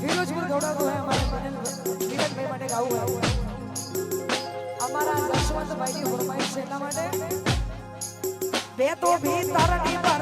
ફિરોજપુર ગૌડાતો હે અમારે નીરજભાઈ માટે ગાવું ગાવું અમારા જશવંતભાઈની ફરમાઈશ એટલા માટે. બે તો ભી જાય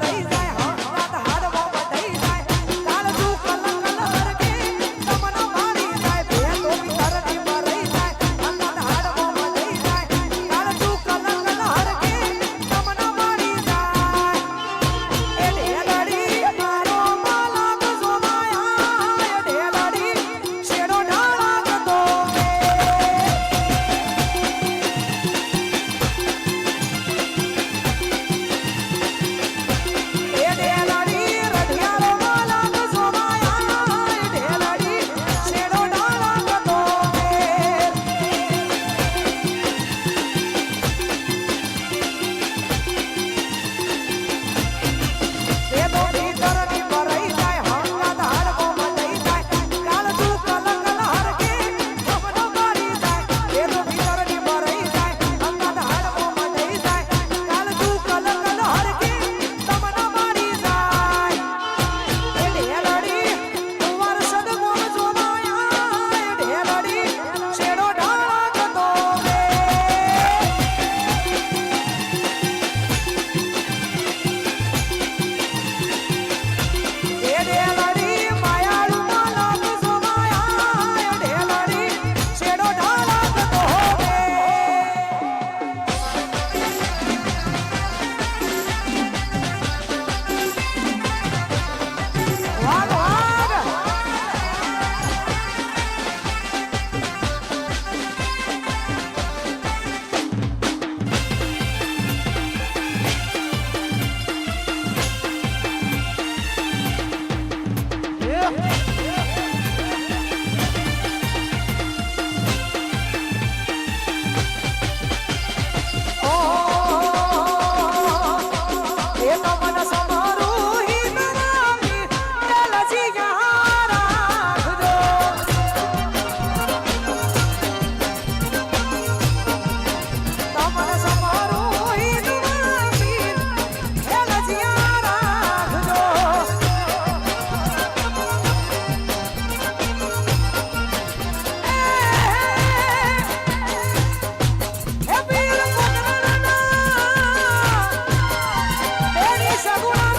segura!